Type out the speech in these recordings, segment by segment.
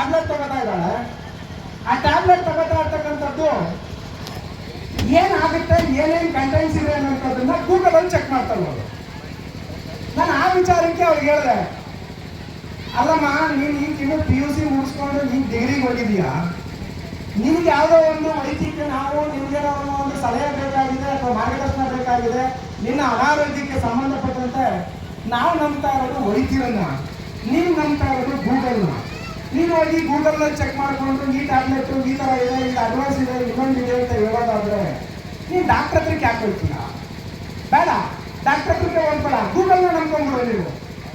Tablet ತಗೋತಾ ಇದ್ದಾಳೆ. ಆ ಟ್ಯಾಬ್ಲೆಟ್ ತಗೋತಾ ಇರ್ತಕ್ಕಂಥದ್ದು ಏನಾಗುತ್ತೆ, ಏನೇನು ಕಂಟೆಂಟ್ಸ್ ಇದೆ ಅನ್ನೋದನ್ನ ಗೂಗಲಲ್ಲಿ ಚೆಕ್ ಮಾಡ್ತಾರೆ ಅವರು. ನಾನು ಆ ವಿಚಾರಕ್ಕೆ ಅವ್ರಿಗೆ ಹೇಳಿದೆ, ಅಲ್ಲಮ್ಮ, ನೀನು ಈ ತಿಂಗಳು ಪಿ ಯು ಸಿ ಮುಗಿಸ್ಕೊಂಡು ನೀನು ಡಿಗ್ರಿಗೆ ಹೋಗಿದೀಯಾ ನಿಮ್ಗೆ ಯಾವುದೋ ಒಂದು ವೈದ್ಯಕ್ಕೆ ನಾವು ನಿಮ್ಗೆ ಒಂದು ಸಲಹೆ ಬೇಕಾಗಿದೆ ಅಥವಾ ಮಾರ್ಗದರ್ಶನ ಬೇಕಾಗಿದೆ, ನಿನ್ನ ಅನಾರೋಗ್ಯಕ್ಕೆ ಸಂಬಂಧಪಟ್ಟಂತೆ ನಾವು ನಂಬ್ತಾ ಇರೋದು ವೈದ್ಯರನ್ನ ನೀವು ನಂಬ್ತಾ ಇರೋದು ಗೂಗಲ್ನ ನೀನು ಹೋಗಿ ಗೂಗಲ್ನಲ್ಲಿ ಚೆಕ್ ಮಾಡಿಕೊಂಡು ಈ ಟ್ಯಾಬ್ಲೆಟ್ ಈ ಥರ ಇದೆ ಇದು ಅಡ್ವಾನ್ಸ್ ಇದೆ ಇನ್ನೊಂದಿದೆ ಅಂತ ಹೇಳೋದಾದ್ರೆ ನೀನು ಡಾಕ್ಟರ್ ಹತ್ರಕ್ಕೆ ಯಾಕೆ ಹೋಗ್ತೀಯ? ಬೇಡ. ಡಾಕ್ಟರ್ ಹತ್ರಕ್ಕೆ ಹೋಗ್ಬೇಡ. ಗೂಗಲ್ನ ನಂಬ್ಕೊಂಡ್ಬಿಡು ನೀವು.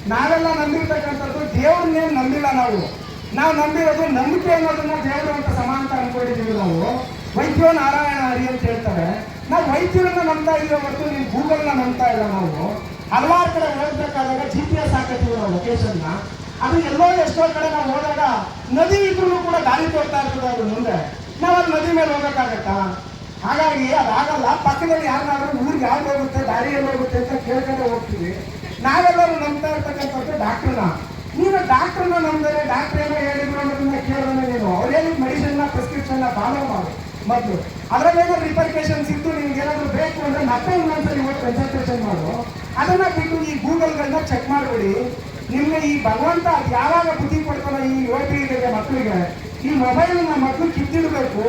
ನಾವೆಲ್ಲ ನಂಬಿರ್ತಕ್ಕಂಥದ್ದು ದೇವ್ರನ್ನೇನು ನಂಬಿಲ್ಲ ನಾವು. ನಾವು ನಂಬಿರೋದು ನಂಬಿಕೆ ಅನ್ನೋದನ್ನ ದೇವರು ಅಂತ ಸಮಾನ ಅನ್ಕೊಂಡಿದ್ದೀವಿ ನಾವು. ವೈದ್ಯೋ ನಾರಾಯಣ ಹರಿ ಅಂತ ಹೇಳ್ತಾರೆ. ನಾವು ವೈದ್ಯರನ್ನ ನಂಬ್ತಾ ಇದೀವಿ ಹೊರತು ನೀವು ಗೂಗಲ್ನ ನಂಬ್ತಾ ಇಲ್ಲ ನಾವು. ಹಲವಾರು ಕಡೆ ಹೋಗ್ಬೇಕಾದಾಗ ಜಿ ಪಿ ಎಸ್ ಹಾಕತ್ತೀವಿ ನಾವು ಲೊಕೇಶನ್ನ ಅದು ಎಲ್ಲೋ ಎಷ್ಟೋ ಕಡೆ ನಾವು ಹೋದಾಗ ನದಿ ಇದ್ರೂ ಕೂಡ ಗಾಳಿ ತೋರ್ತಾ ಇರ್ತದೆ ಅದ್ರ ಮುಂದೆ. ನಾವು ಅಲ್ಲಿ ನದಿ ಮೇಲೆ ಹೋಗೋಕ್ಕಾಗತ್ತಾ ಹಾಗಾಗಿ ಅದಾಗಲ್ಲ, ಪಕ್ಕದಲ್ಲಿ ಯಾರನ್ನಾದ್ರೂ ಊರಿಗೆ ಯಾವ್ದು ಹೋಗುತ್ತೆ ದಾರಿ ಎಲ್ಲಿ ಹೋಗುತ್ತೆ ಅಂತ ಕೇಳ್ಕೊಂಡು ಹೋಗ್ತೀವಿ. ನಾವೆಲ್ಲರೂ ನಂಬ್ತಾ ಇರ್ತಕ್ಕಂಥದ್ದು ಡಾಕ್ಟ್ರನ್ನ. ನೀನು ಡಾಕ್ಟ್ರನ್ನ ನಂಬಿದ್ರೆ ಡಾಕ್ಟ್ರ್ ಏನೋ ಹೇಳಿದ್ರು ಅನ್ನೋದನ್ನ ಕೇಳಿದ್ರೆ ನೀನು. ಅವ್ರೇನು ಮೆಡಿಸಿನ್ನ ಪ್ರಿಸ್ಕ್ರಿಪ್ಷನ್ನ ಫಾಲೋ ಮಾಡು ಮೊದಲು. ಅದರಲ್ಲೇನೋ ರಿಪರ್ಕೇಶನ್ಸ್ ಇದ್ದು ನಿಮ್ಗೆ ಏನಾದರೂ ಬೇಕು ಅಂದ್ರೆ ಮತ್ತೆ ಇನ್ನೊಂದ್ಸರಿ ಹೋಗಿ ಕನ್ಸಲ್ಟೇಷನ್ ಮಾಡು. ಅದನ್ನ ಬಿಟ್ಟು ಈ ಗೂಗಲ್ಗಳನ್ನ ಚೆಕ್ ಮಾಡಿಬಿಡಿ. ನಿಮ್ಗೆ ಈ ಭಗವಂತ ಯಾವಾಗ ಬುದ್ಧಿ ಕೊಡ್ತಾನೆ ಈ ಯುವಕರಿಗೆ ಮಕ್ಕಳಿಗೆ, ಈ ಮೊಬೈಲ್ ಮಕ್ಕಳು ಕಿತ್ತಿಡಬೇಕು.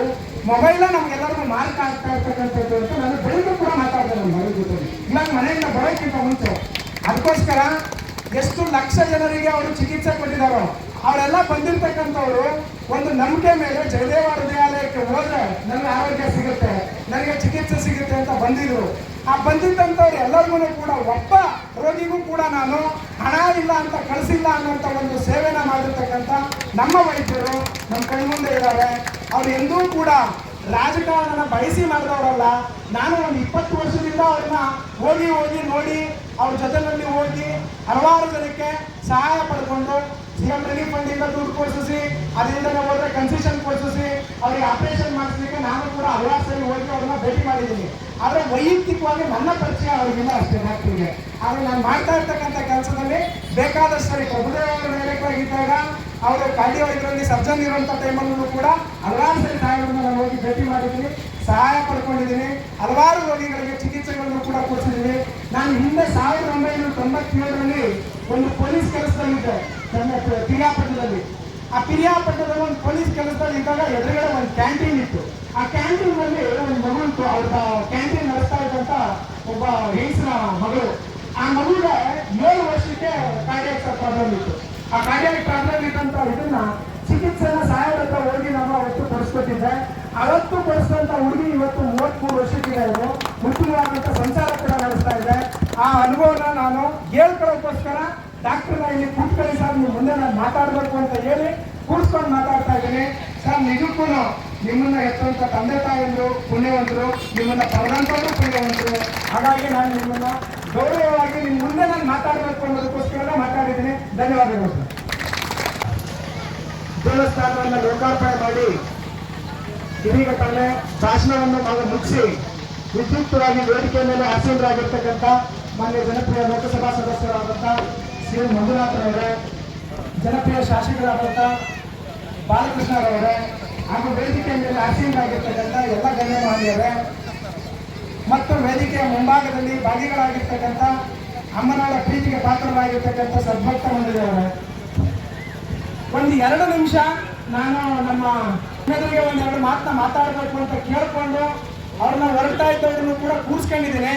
ಮೊಬೈಲ್ ನಮ್ಗೆಲ್ಲರಿಗೂ ಮಾರ್ಕ್ ಆಗ್ತಾ ಇರ್ತಕ್ಕಂಥದ್ದು ಅಂತ ನಾನು ಬೆಳಿಗ್ಗೆ ಕೂಡ ಮಾತಾಡ್ತೇನೆ ನಮ್ಮ ಮಗಳ ಜೊತೆ. ಇವಾಗ ಮನೆಯಿಂದ ಬರೋಕ್ಕಿಂತ ಮುಂಚೆ. ಅದಕ್ಕೋಸ್ಕರ ಎಷ್ಟು ಲಕ್ಷ ಜನರಿಗೆ ಅವರು ಚಿಕಿತ್ಸೆ ಕೊಟ್ಟಿದ್ದಾರೋ, ಅವರೆಲ್ಲ ಬಂದಿರ್ತಕ್ಕಂಥವ್ರು ಒಂದು ನಂಬಿಕೆ ಮೇಲೆ ಜಯದೇವ ಹೃದಯಾಲಯಕ್ಕೆ ಹೋದ್ರೆ ನನ್ನ ಆರೋಗ್ಯ ಸಿಗುತ್ತೆ. ನನಗೆ ಚಿಕಿತ್ಸೆ ಸಿಗುತ್ತೆ ಅಂತ ಬಂದಿದ್ರು. ಆ ಬಂದಿದ್ದಂಥವ್ರು ಎಲ್ಲರಿಗೂ ಕೂಡ ಒಬ್ಬ ರೋಗಿಗೂ ಕೂಡ ನಾನು ಹಣ ಇಲ್ಲ ಅಂತ ಕಳಿಸಿಲ್ಲ ಅನ್ನೋಂಥ ಒಂದು ಸೇವೆನ ಮಾಡಿರ್ತಕ್ಕಂಥ ನಮ್ಮ ವೈದ್ಯರು ನಮ್ಮ ಕೈ ಮುಂದೆ ಇದ್ದಾರೆ ಅವ್ರು ಎಂದೂ ಕೂಡ ರಾಜಕಾರಣನ ಬಯಸಿ ಮಾಡಿದವರಲ್ಲ. ನಾನು ಒಂದು ಇಪ್ಪತ್ತು ವರ್ಷದಿಂದ ಅವ್ರನ್ನ ಹೋಗಿ ಹೋಗಿ ನೋಡಿ ಅವ್ರ ಜೊತೆಯಲ್ಲಿ ಹೋಗಿ ಹಲವಾರು ಜನಕ್ಕೆ ಸಹಾಯ ಪಡ್ಕೊಂಡು ಸಿ ಎಂ ರಿಲೀಫ್ ಫಂಡಿಂದ ದುಡ್ಡು ಕೊಡಿಸಿ ಅದರಿಂದ ಹೋದ್ರೆ ಕನ್ಸೆಷನ್ ಕೊಡಿಸಿ ಅವ್ರಿಗೆ ಆಪರೇಷನ್ ಮಾಡಿಸ್ಲಿಕ್ಕೆ ನಾನು ಕೂಡ ಹಲವಾರು ಹೋಗಿ ಅವ್ರನ್ನ ಭೇಟಿ ಮಾಡಿದ್ದೀನಿ. ಆದರೆ ವೈಯಕ್ತಿಕವಾಗಿ ನನ್ನ ಪರಿಚಯ ಅವರಿಗಿಲ್ಲ ಅಷ್ಟೇ ಡಾಕ್ಟ್ರಿಗೆ ಆದರೆ ನಾನು ಮಾಡ್ತಾ ಇರ್ತಕ್ಕಂಥ ಕೆಲಸದಲ್ಲಿ ಬೇಕಾದಷ್ಟು ಸರಿ ಪ್ರಭುದೇವ ಅವರು ಇದ್ದಾಗ ಅವರು ಕಾರ್ಡಿಯೋ ಇದರಲ್ಲಿ ಸರ್ಜನ್ ಇರುವಂಥ ಟೈಮಲ್ಲೂ ಕೂಡ ಹಲವಾರು ಸರಿ ನಾಯಿಗಳನ್ನು ನಾನು ಹೋಗಿ ಭೇಟಿ ಮಾಡಿದ್ದೀನಿ. ಸಹಾಯ ಪಡ್ಕೊಂಡಿದ್ದೀನಿ. ಹಲವಾರು ರೋಗಿಗಳಿಗೆ ಚಿಕಿತ್ಸೆಗಳನ್ನು ಕೂಡ ಕೊಡಿಸಿದ್ದೀನಿ. ನಾನು ಹಿಂದೆ ಸಾವಿರದ ಒಂಬೈನೂರ ತೊಂಬತ್ತೇಳರಲ್ಲಿ ಒಂದು ಪೊಲೀಸ್ ಕೆಲಸದಲ್ಲಿದ್ದೆ. ನನ್ನ ಪಿರಿಯಾಪಟ್ಟಣದಲ್ಲಿ. ಆ ಪಿರಿಯಾಪಟ್ಟಣದಲ್ಲಿ ಒಂದು ಪೊಲೀಸ್ ಕೆಲಸದಲ್ಲಿ ಇದ್ದಾಗ ಎದುರುಗಡೆ ಒಂದು ಕ್ಯಾಂಟೀನ್ ಇತ್ತು. ಆ ಕ್ಯಾಂಟೀನ್ನಲ್ಲಿ ಒಂದು ಮಗು ಇತ್ತು ಕ್ಯಾಂಟೀನ್ ನಡೆಸ್ತಾ ಇದ್ದಂತ ಒಬ್ಬ ಹೆಂಗಸಿನ ಮಗಳು. ಆ ಮಗುಗೆ ಏಳು ವರ್ಷಕ್ಕೆ ಕಾರ್ಡಿಯಾಕ್ ಪ್ರಾಬ್ಲಮ್ ಇತ್ತು ಆ ಕಾರ್ಡಿಯಾಕ್ ಪ್ರಾಬ್ಲಮ್ ಇದ್ದಂತ ಇದನ್ನ ಚಿಕಿತ್ಸೆನ ಸಾಯದ ಹತ್ರ ಹೋಗಿ ನಮ್ಮ ಅವತ್ತು ಕೊಡಿಸ್ಕೊಟ್ಟಿದ್ದೆ ಅವತ್ತು ಕೊಡಿಸಿದಂತ ಹುಡುಗಿ ಇವತ್ತು ಮೂವತ್ಮೂರು ವರ್ಷಕ್ಕಿದೆ ಅವರು ಮುಖ್ಯವಾದಂತ ಸಂಚಾರ ಕೂಡ ನಡೆಸ್ತಾ ಇದೆ. ಆ ಅನುಭವನ ನಾನು ಹೇಳ್ಕೊಳ್ಳೋಕ್ಕೋಸ್ಕರ ಡಾಕ್ಟರ್ನ ಇಲ್ಲಿ ಕೂತ್ಕೊಳ್ಳಿ ಸರ್, ನೀವು ಮುಂದೆ ನಾನು ಮಾತಾಡಬೇಕು ಅಂತ ಹೇಳಿ ಕೂತ್ಕೊಂಡು ಮಾತಾಡ್ತಾ ಇದ್ದೀನಿ. ಸರ್, ನಿಜಕ್ಕೂ ನಿಮ್ಮನ್ನ ಎತ್ತುವಂತ ತಂದೆ ತಾಯಿಯಂದ್ರು ಪುಣ್ಯವಂತರು ನಿಮ್ಮನ್ನ ಪರದಂತರು ಪುಣ್ಯವಂತರು ಹಾಗಾಗಿ ನಾನು ನಿಮ್ಮನ್ನ ಗೌರವವಾಗಿ ನಿಮ್ಮ ಮುಂದೆ ನಾನು ಮಾತಾಡಬೇಕು ಅನ್ನೋದಕ್ಕೋಸ್ಕರ ಮಾತಾಡಿದ್ದೀನಿ. ಧನ್ಯವಾದಗಳು ಸರ್. ದೇವಸ್ಥಾನವನ್ನು ಲೋಕಾರ್ಪಣೆ ಮಾಡಿ ಇದೀಗ ತಾನೇ ಭಾಷಣವನ್ನು ನಾವು ಮುಗಿಸಿ ವಿದ್ಯುಕ್ತವಾಗಿ ವೇದಿಕೆ ಮೇಲೆ ಆಸೀನರಾಗಿರ್ತಕ್ಕಂಥ ಮಾನ್ಯ ಜನಪ್ರಿಯ ಲೋಕಸಭಾ ಸದಸ್ಯರಾದಂಥ ಶ್ರೀ ಮಂಜುನಾಥರವರೇ ಜನಪ್ರಿಯ ಶಾಸಕರಾದಂಥ ಬಾಲಕೃಷ್ಣರವರೇ ಹಾಗೂ ವೇದಿಕೆ ಮೇಲೆ ಆಸೀನರಾಗಿರ್ತಕ್ಕಂಥ ಎಲ್ಲ ಗಣ್ಯಮಾನ್ಯರೇ ಮತ್ತು ವೇದಿಕೆಯ ಮುಂಭಾಗದಲ್ಲಿ ಭಾಗಿಗಳಾಗಿರ್ತಕ್ಕಂಥ ಅಮ್ಮನವರ ಪ್ರೀತಿಗೆ ಪಾತ್ರರಾಗಿರ್ತಕ್ಕಂಥ ಸದ್ಭಕ್ತ ಮಂದಿರವರೇ ಒಂದು ಎರಡು ನಿಮಿಷ ನಾನು ನಮ್ಮ ಎದುರಿಗೆ ಒಂದು ಎರಡು ಮಾತನ್ನ ಮಾತಾಡಬೇಕು ಅಂತ ಕೇಳಿಕೊಂಡು ಅವ್ರನ್ನ ಹೊರಡ್ತಾ ಇದ್ದವ್ರನ್ನು ಕೂಡ ಕೂರಿಸ್ಕೊಂಡಿದ್ದೀನಿ.